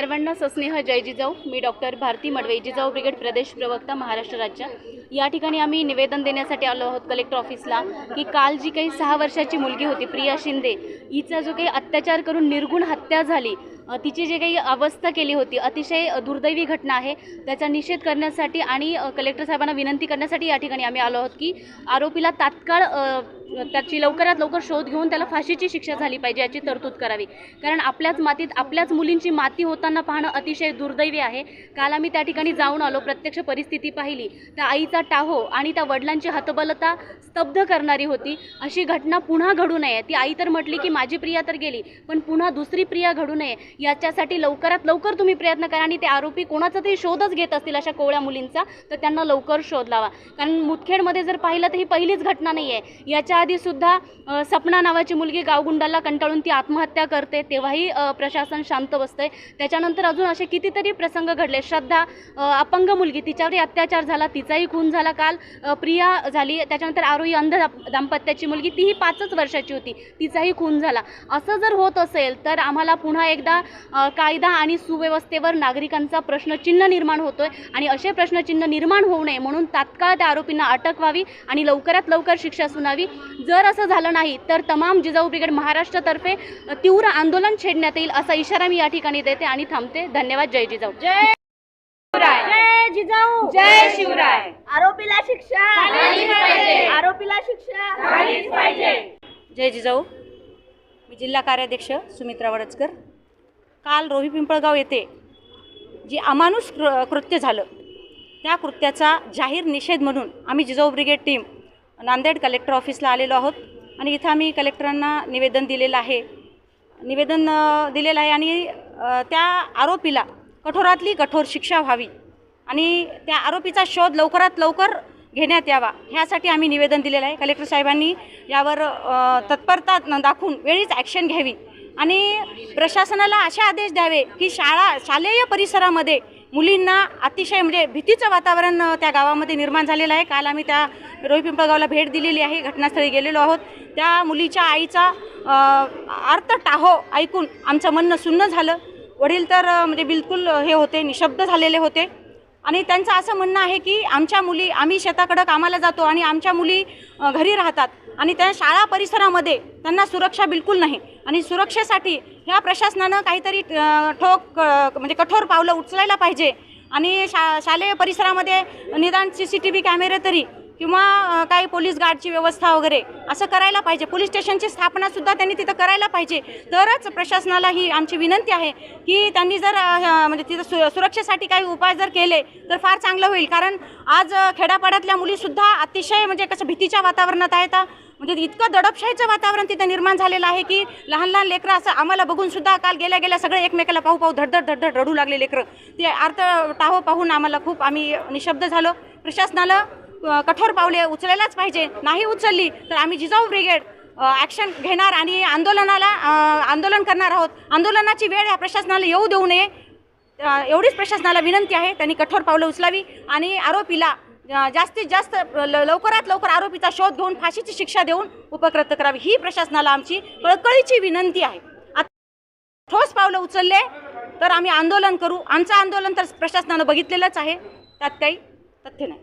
सर्वांना सस्नेह. जय जिजाऊ. मी डॉक्टर भारती मडवे जिजाऊ ब्रिगेड प्रदेश प्रवक्ता महाराष्ट्र राज्य. या ठिकाणी आम्ही निवेदन देण्यासाठी आलो आहोत कलेक्टर ऑफिसला की काल जी काही सहा वर्षाची मुलगी होती प्रिया शिंदे हिचा जो काही अत्याचार करून निर्गुण हत्या झाली तिची जे काही अवस्था केली होती अतिशय दुर्दैवी घटना आहे. त्याचा निषेध करण्यासाठी आणि कलेक्टर साहेबांना विनंती करण्यासाठी या ठिकाणी आम्ही आलो आहोत की आरोपीला तात्काळ त्याची लवकरात लवकर शोध घेऊन त्याला फाशीची शिक्षा झाली पाहिजे याची तरतूद करावी. कारण आपल्याच मातीत आपल्याच मुलींची माती होताना पाहणं अतिशय दुर्दैवी आहे. काल आम्ही त्या ठिकाणी जाऊन आलो प्रत्यक्ष परिस्थिती पाहिली. त्या आईचा टाहो आणि त्या वडिलांची हतबलता स्तब्ध करणारी होती. अशी घटना पुन्हा घडू नये. ती आई तर म्हटली की माझी प्रिया तर गेली पण पुन्हा दुसरी प्रिया घडू नये. याच्यासाठी लवकरात लवकर तुम्ही प्रयत्न करा आणि ते आरोपी कोणाचा तरी शोधच घेत असतील अशा कोवळ्या मुलींचा तर त्यांना लवकर शोध लावा. कारण मुदखेडमध्ये जर पाहिलं तर ही पहिलीच घटना नाही आहे याच्या आधीसुद्धा सपना नावाची मुलगी गावगुंडाला कंटाळून ती आत्महत्या करते तेव्हाही प्रशासन शांत बसतंय. त्याच्यानंतर अजून असे कितीतरी प्रसंग घडले. श्रद्धा अपंग मुलगी तिच्यावरही अत्याचार झाला तिचाही खून झाला काल. प्रिया झाली त्याच्यानंतर आरोही अंध दाम्पत्याची मुलगी तीही पाचच वर्षाची होती तिचाही खून झाला. असं जर होत असेल तर आम्हाला पुन्हा एकदा कायदा आणि सुव्यवस्थेवर नागरिकांचा प्रश्नचिन्ह निर्माण होतोय आणि असे प्रश्नचिन्ह निर्माण होऊ नये म्हणून तात्काळ त्या आरोपींना अटक व्हावी आणि लवकरात लवकर शिक्षा सुनावी. जर असं झालं नाही तर तमाम जिजाऊ ब्रिगेड महाराष्ट्रातर्फे तीव्र आंदोलन छेडण्यात येईल असा इशारा मी या ठिकाणी देते आणि थांबते. धन्यवाद. जय जिजाऊ. जय जय जिजाऊ. जय शिवराय. आरोपीला शिक्षा. झालीच पाहिजे. आरोपीला शिक्षा. जय जिजाऊ. मी जिल्हा कार्याध्यक्ष सुमित्रा वडचकर. काल रोही पिंपळगाव येथे जे अमानुष कृ कृत्य झालं त्या कृत्याचा जाहीर निषेध म्हणून आम्ही Jijau brigade team Nanded collector ऑफिसला आलेलो आहोत आणि इथं आम्ही कलेक्टरांना निवेदन दिलेलं आहे. निवेदन दिलेलं आहे आणि त्या आरोपीला कठोरातली कठोर शिक्षा व्हावी आणि त्या आरोपीचा शोध लवकरात लवकर घेण्यात यावा ह्यासाठी आम्ही निवेदन दिलेलं आहे. कलेक्टर साहेबांनी यावर तत्परता न- दाखवून वेळीच ॲक्शन घ्यावी. आणि प्रशासनाला असे आदेश द्यावे की शाळा शालेय परिसरामध्ये मुलींना अतिशय म्हणजे भीतीचं वातावरण त्या गावामध्ये निर्माण झालेलं आहे. काल आम्ही त्या रोही पिंपळगावला भेट दिलेली आहे. घटनास्थळी गेलेलो आहोत. त्या मुलीच्या आईचा अर्थ टाहो ऐकून आमचं म्हणणं सुन्न झालं. वडील तर म्हणजे बिलकुल हे होते निशब्द झालेले होते. आणि त्यांचं असं म्हणणं आहे की आमच्या मुली आम्ही शेताकडं कामाला जातो आणि आमच्या मुली घरी राहतात. आणि त्या शाळा परिसरामध्ये त्यांना सुरक्षा बिलकुल नाही. आणि सुरक्षेसाठी ह्या प्रशासनानं काहीतरी ठोक म्हणजे कठोर पावलं उचलायला पाहिजे. आणि शा शालेय परिसरामध्ये निदान सी सी टी व्ही कॅमेरे तरी किंवा काही पोलीस गार्डची व्यवस्था वगैरे असं करायला पाहिजे. पोलीस स्टेशनची स्थापनासुद्धा त्यांनी तिथं करायला पाहिजे. तरच प्रशासनाला ही आमची विनंती आहे की त्यांनी जर म्हणजे तिथं सु सुरक्षेसाठी काही उपाय जर केले तर फार चांगलं होईल. कारण आज खेड्यापाड्यातल्या मुलीसुद्धा अतिशय म्हणजे कसं भीतीच्या वातावरणात आहेत. म्हणजे इतकं दडपशाहीचं वातावरण तिथं निर्माण झालेलं आहे की लहान लहान लेकरं असं आम्हाला बघूनसुद्धा काल गेल्या गेल्या सगळे एकमेकाला पाहू पाहू धडधड धडधड रडू लागले लेकरं. ते अर्थ टाहो पाहून आम्हाला खूप आम्ही निशब्द झालो. प्रशासनाला कठोर पावले उचलायलाच पाहिजे. नाही उचलली तर आम्ही जिजाऊ ब्रिगेड ॲक्शन घेणार आणि आंदोलनाला आंदोलन करणार आहोत. आंदोलनाची वेळ या प्रशासनाला येऊ देऊ नये. एवढीच प्रशासनाला विनंती आहे. त्यांनी कठोर पावलं उचलावी आणि आरोपीला जास्तीत जास्त ल- लवकरात लवकर आरोपीचा शोध घेऊन फाशीची शिक्षा देऊन उपकृत करावी. ही प्रशासनाला आमची कळकळीची विनंती आहे. ठोस पावलं उचलले तर आम्ही आंदोलन करू. आमचं आंदोलन तर प्रशासनानं बघितलेलंच आहे. त्यात काही तथ्य नाही.